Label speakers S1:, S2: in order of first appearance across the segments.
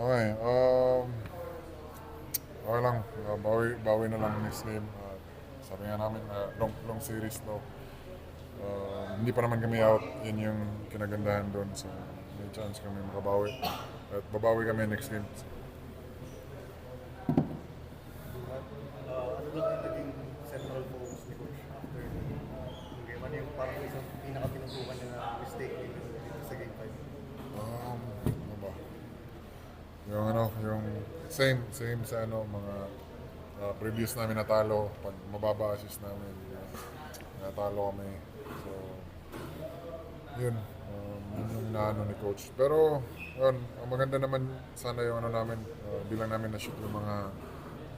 S1: Okay, um, okay lang. Uh, bawi, bawi na lang next game. Uh, sabi nga namin, uh, long, long series to. Uh, hindi pa naman kami out. Yun yung kinagandahan doon. So, may chance kami makabawi. At babawi kami next game.
S2: Uh, ano game? Ano parang isang pinaka-pinuntukan niya na mistake dito, dito sa game 5?
S1: Um, ano ba? Yung ano, yung same, same sa ano, mga uh, previous namin natalo, pag mababa assist namin, uh, natalo kami. So, yun, um, yun yung naano ni coach. Pero, yun, ang maganda naman sana yung ano namin, uh, bilang namin na-shoot yung mga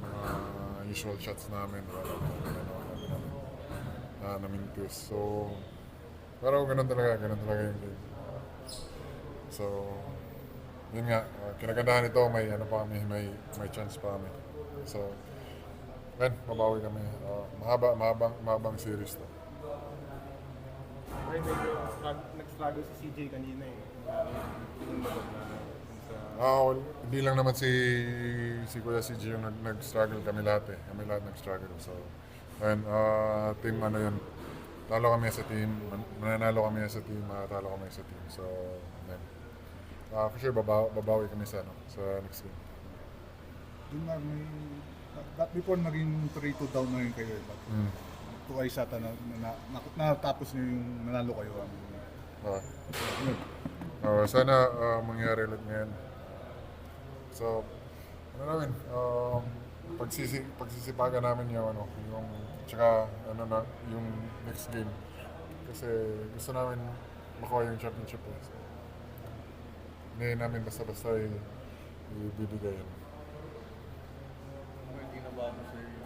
S1: mga usual shots namin, wala ano, namin, namin twist. So, pero ganun talaga, ganun talaga yung game. So, yun nga, uh, kinagandahan ito, may ano pa kami, may, may chance pa kami. So, yan, mabawi kami. Uh, mahaba, mahabang, mahabang series to.
S3: Ay, medyo strugg- nag-struggle si CJ kanina eh.
S1: Ah, well, hindi lang naman si si Kuya CG yung nag, nag-struggle kami lahat eh. Kami lahat nag-struggle. So, ayun, ah, team ano yun. Talo kami sa team, man- mananalo kami sa team, makatalo kami sa team. So, ayun. Ah, for sure, babaw, babawi kami sa, ano, sa next game.
S4: Doon na may... That before naging 3-2 down na rin kayo. But
S1: Mm.
S4: ito kayo sa na, na, na, natapos niyo yung nanalo kayo. ano.
S1: Ah.
S4: Yun.
S1: Oh, sana ah, mangyari ulit ngayon. So, ano namin, um, pagsisi, pagsisipagan namin yung ano, yung, tsaka, ano na, yung next game. Kasi gusto namin makuha yung championship eh. So, hindi namin basta-basta ibibigay yun.
S2: Hindi na bago sa yung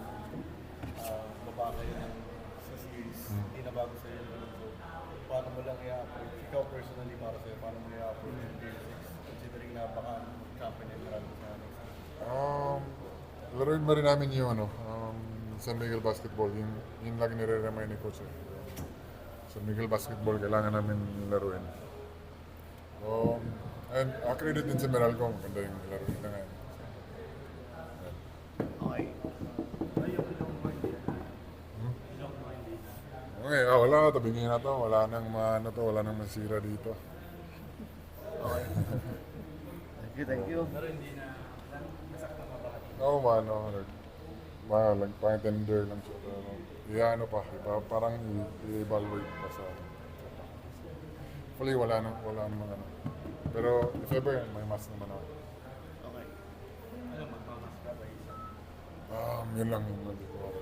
S2: uh, baba kayo ng sa series, hindi na bago sa yung so, paano mo lang i-approach, ikaw personally para sa'yo, paano mo i-approach yung game 6 considering na baka champion yung marami sa next?
S1: Um, laruin ba rin namin yung ano, um, San Miguel Basketball, yung, yung lagi nire-remind ni Coach eh. San Miguel Basketball, kailangan namin laruin. Um, and credit din sa Meralco, maganda yung laruin na ngayon.
S2: Okay.
S1: Okay, ah, wala, tabingin na to. Wala nang maano to, wala nang masira dito.
S2: Thank you, thank you.
S1: Oo, oh, ano, nag, ma, nag-contender lang siya. Pero, yeah, ano pa, iba, parang i-evaluate pa sa, Hopefully, wala nang, wala nang mga ano. Pero, if ever, may mas naman ako.
S2: Okay. Ano, magmamas ka ba isa?
S1: Um, yun lang yung nandito ako.